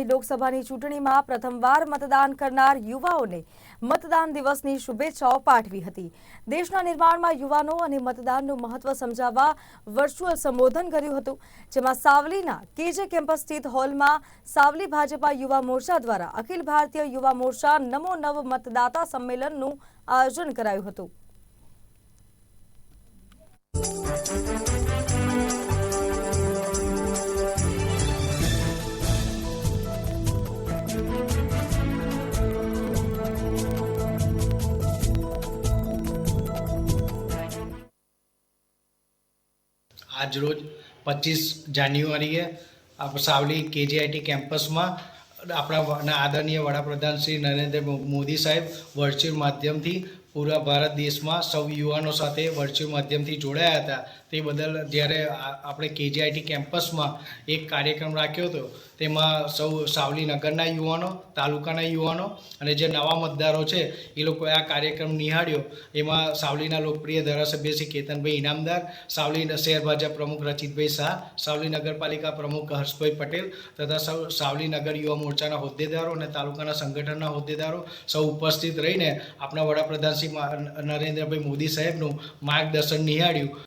આગામી લોકસભાની ચૂંટણીમાં પ્રથમવાર મતદાન કરનાર યુવાઓને મતદાન દિવસની શુભેચ્છાઓ પાઠવી હતી. દેશના નિર્માણમાં યુવાનો અને મતદાનનું મહત્વ સમજાવવા વર્ચ્યુઅલ સંબોધન કર્યું હતું. જેમાં સાવલીના કેજે કેમ્પસ સ્થિત હોલમાં સાવલી ભાજપા યુવા મોરચા દ્વારા અખિલ ભારતીય યુવા મોરચા નમો નવ મતદાતા સંમેલનનું આયોજન કરાયું હતું. આજ રોજ પચીસ જાન્યુઆરીએ આપણે સાવલી કેજીઆઈટી કેમ્પસમાં આપણા આદરણીય વડાપ્રધાન શ્રી નરેન્દ્ર મોદી સાહેબ વર્ચ્યુઅલ માધ્યમથી પૂરા ભારત દેશમાં સૌ યુવાનો સાથે વર્ચ્યુઅલ માધ્યમથી જોડાયા હતા. તે બદલ જ્યારે આપણે કેજીઆઈટી કેમ્પસમાં એક કાર્યક્રમ રાખ્યો હતો, તેમાં સૌ સાવલી નગરના યુવાનો, તાલુકાના યુવાનો અને જે નવા મતદારો છે, એ લોકોએ આ કાર્યક્રમ નિહાળ્યો. એમાં સાવલીના લોકપ્રિય ધારાસભ્ય શ્રી કેતનભાઈ ઇનામદાર, સાવલી શહેર ભાજપ પ્રમુખ રચિતભાઈ શાહ, સાવલી નગરપાલિકા પ્રમુખ હર્ષભાઈ પટેલ તથા સૌ સાવલી નગર યુવા મોરચાના હોદ્દેદારો અને તાલુકાના સંગઠનના હોદ્દેદારો સૌ ઉપસ્થિત રહીને આપણા વડાપ્રધાન શ્રી નરેન્દ્રભાઈ મોદી સાહેબનું માર્ગદર્શન નિહાળ્યું.